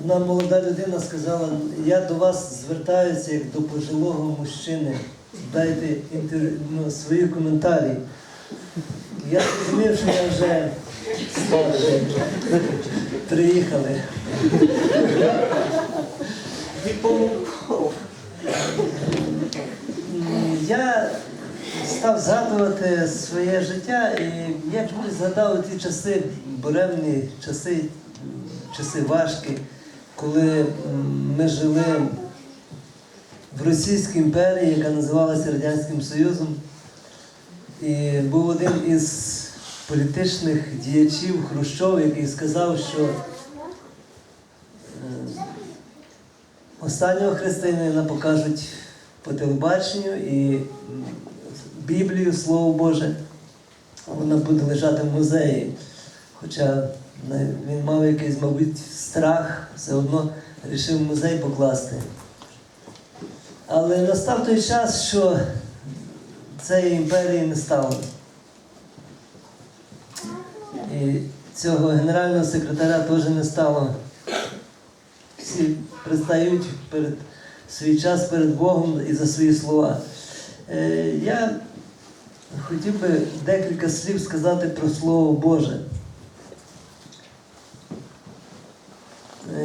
Одна молода людина сказала, я до вас звертаюся як до пожилого мужчини. Дайте інтер... ну, свої коментарі. Я зрозумів, що я вже. Приїхали. Я став згадувати своє життя і я чомусь згадав ті часи, буремні часи, часи важкі, коли ми жили в Російській імперії, яка називалася Радянським Союзом. І був один із політичних діячів Хрущов, який сказав, що е, останнього християнина покажуть по телебаченню і Біблію, Слово Боже, вона буде лежати в музеї. Хоча він мав якийсь, мабуть, страх, все одно вирішив музей покласти. Але настав той час, що цієї імперії не стало. І цього генерального секретаря теж не стало. Всі предстають перед свій час перед Богом і за свої слова. Е, я хотів би декілька слів сказати про Слово Боже.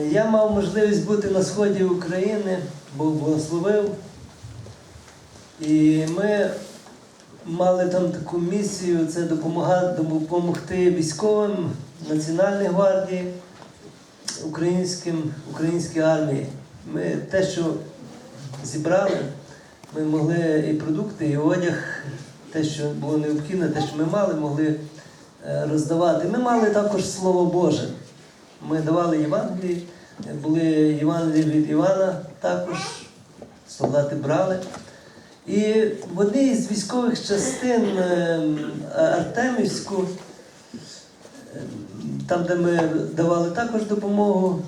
Я мав можливість бути на сході України, Бог благословив. І ми мали там таку місію це допомагати, допомогти військовим Національної гвардії, українським, українській армії. Ми те, що зібрали, ми могли і продукти, і одяг, те, що було необхідне, те, що ми мали, могли е, роздавати. Ми мали також Слово Боже. Ми давали Євангелії, були Євангелії від Івана також, солдати брали. І в одній з військових частин е, Артемівську, е, там, де ми давали також допомогу,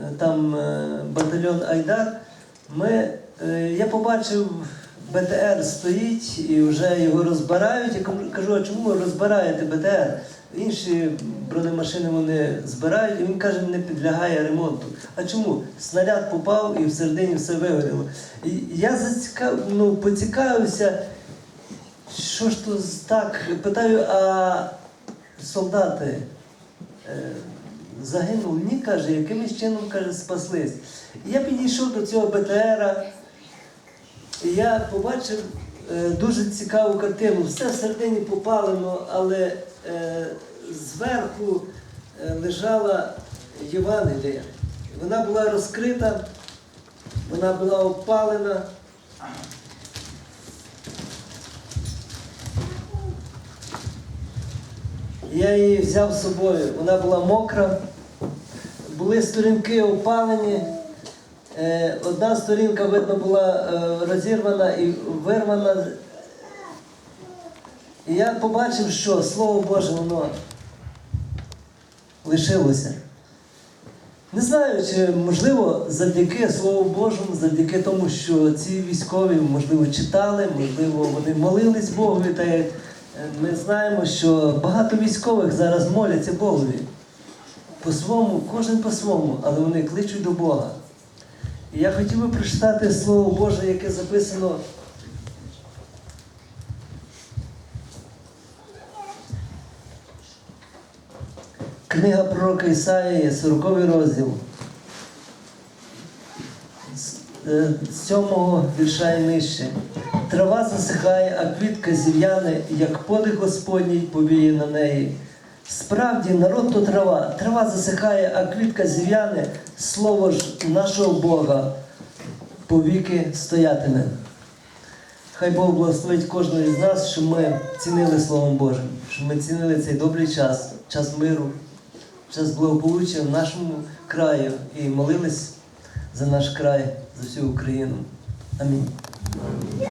е, там е, батальйон Айдар, ми, е, я побачив, БТР стоїть і вже його розбирають. Я кажу, а чому ви розбираєте БТР? Інші бронемашини вони збирають, і він каже, не підлягає ремонту. А чому? Снаряд попав і всередині все вигоріло. І я зацікав, ну, поцікавився, що ж то так. Питаю, а солдати е, загинули? Ні, каже, якимось чином каже, спаслись. І я підійшов до цього БТРа, і я побачив дуже цікаву картину. Все всередині попалено, але е, зверху е, лежала Євангелія. Вона була розкрита, вона була опалена. Я її взяв з собою. Вона була мокра, були сторінки опалені. Е, Одна сторінка, видно, була е, розірвана і вирвана. І я побачив, що Слово Боже, воно лишилося. Не знаю, чи можливо завдяки Слову Божому, завдяки тому, що ці військові, можливо, читали, можливо, вони молились Богові. Та е, ми знаємо, що багато військових зараз моляться Богові. По-своєму, кожен по-своєму, але вони кличуть до Бога. Я хотів би прочитати Слово Боже, яке записано. Книга пророка Ісаїя, 40 розділ. Е, з сьомого вірша і нижче. Трава засихає, а квітка зів'яне, як подих Господній повіє на неї. Справді, народ то трава, трава засихає, а квітка зів'яне, слово ж нашого Бога повіки стоятиме. Хай Бог благословить кожного із нас, щоб ми цінили Словом Божим, щоб ми цінили цей добрий час, час миру, час благополуччя в нашому краю і молились за наш край, за всю Україну. Амінь.